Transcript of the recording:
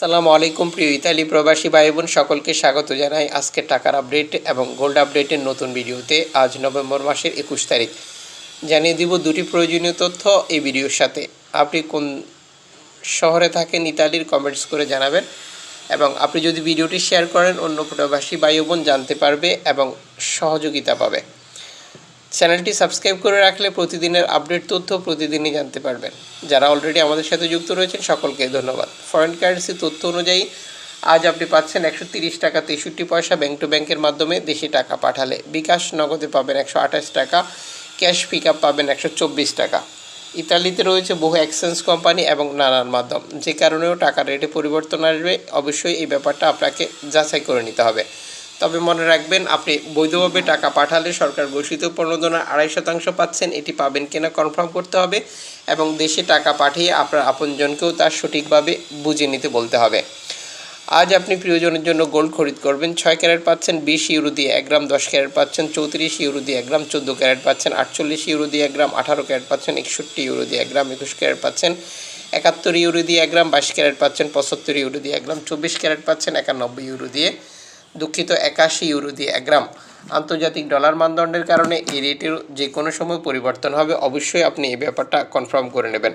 সালামু আলাইকুম, প্রিয় ইতালি প্রবাসী ভাই বোন সকলকে স্বাগত জানাই আজকে টাকার আপডেট এবং গোল্ড আপডেটের নতুন ভিডিওতে। আজ নভেম্বর মাসের একুশ তারিখ। জানিয়ে দিব দুটি প্রয়োজনীয় তথ্য এই ভিডিওর সাথে। আপনি কোন শহরে থাকেন, ইতালির কমেন্টস করে জানাবেন এবং আপনি যদি ভিডিওটি শেয়ার করেন, অন্য প্রবাসী ভাই বোন জানতে পারবে এবং সহযোগিতা পাবে। চ্যানেলটি সাবস্ক্রাইব করে রাখলে প্রতিদিনের আপডেট তথ্য প্রতিদিনই জানতে পারবেন। যারা অলরেডি আমাদের সাথে যুক্ত রয়েছেন, সকলকে ধন্যবাদ। ফরেন কারেন্সি তথ্য অনুযায়ী, আজ আপনি পাচ্ছেন একশো তিরিশ টাকা তেষট্টি পয়সা ব্যাংক টু ব্যাংকের মাধ্যমে দেশি টাকা পাঠালে। বিকাশ নগদে পাবেন একশো আঠাশ টাকা ক্যাশ পিক আপ পাবেন একশো চব্বিশ টাকা। ইতালিতে রয়েছে বহু এক্সচেঞ্জ কোম্পানি এবং নানান মাধ্যম। যে কারণেও টাকার রেটে পরিবর্তন আসবে। অবশ্যই এই ব্যাপারটা আপনাকে যাচাই করে নিতে হবে। তবে মনে রাখবেন, আপনি বৈধভাবে টাকা পাঠালে সরকার ঘোষিত প্রণোদনা আড়াই শতাংশ পাচ্ছেন, এটি পাবেন কিনা কনফার্ম করতে হবে এবং দেশে টাকা পাঠিয়ে আপনার আপনজনকেও তার সঠিকভাবে বুঝে নিতে বলতে হবে। আজ আপনি প্রিয়জনের জন্য গোল্ড খরিদ করবেন, ছয় ক্যারেট পাচ্ছেন, বিশ ইউরো দিয়ে এক গ্রাম, দশ ক্যারেট পাচ্ছেন, চৌত্রিশ ইউরো দিয়ে এক গ্রাম, চোদ্দ ক্যারেট পাচ্ছেন, আটচল্লিশ ইউরো দিয়ে এক গ্রাম, আঠারো ক্যারেট পাচ্ছেন, একষট্টি ইউরো দিয়ে এক গ্রাম, একুশ ক্যারেট পাচ্ছেন, একাত্তর ইউরো দিয়ে এক গ্রাম, বাইশ ক্যারেট পাচ্ছেন, পঁচাত্তর ইউরো দিয়ে এক গ্রাম, চব্বিশ ক্যারেট পাচ্ছেন, একানব্বই ইউরো দিয়ে দুঃখিত একাশি ইউরো দিয়ে এক গ্রাম। আন্তর্জাতিক ডলার মানদণ্ডের কারণে এই রেটের যে কোনো সময় পরিবর্তন হবে, অবশ্যই আপনি এই ব্যাপারটা কনফার্ম করে নেবেন।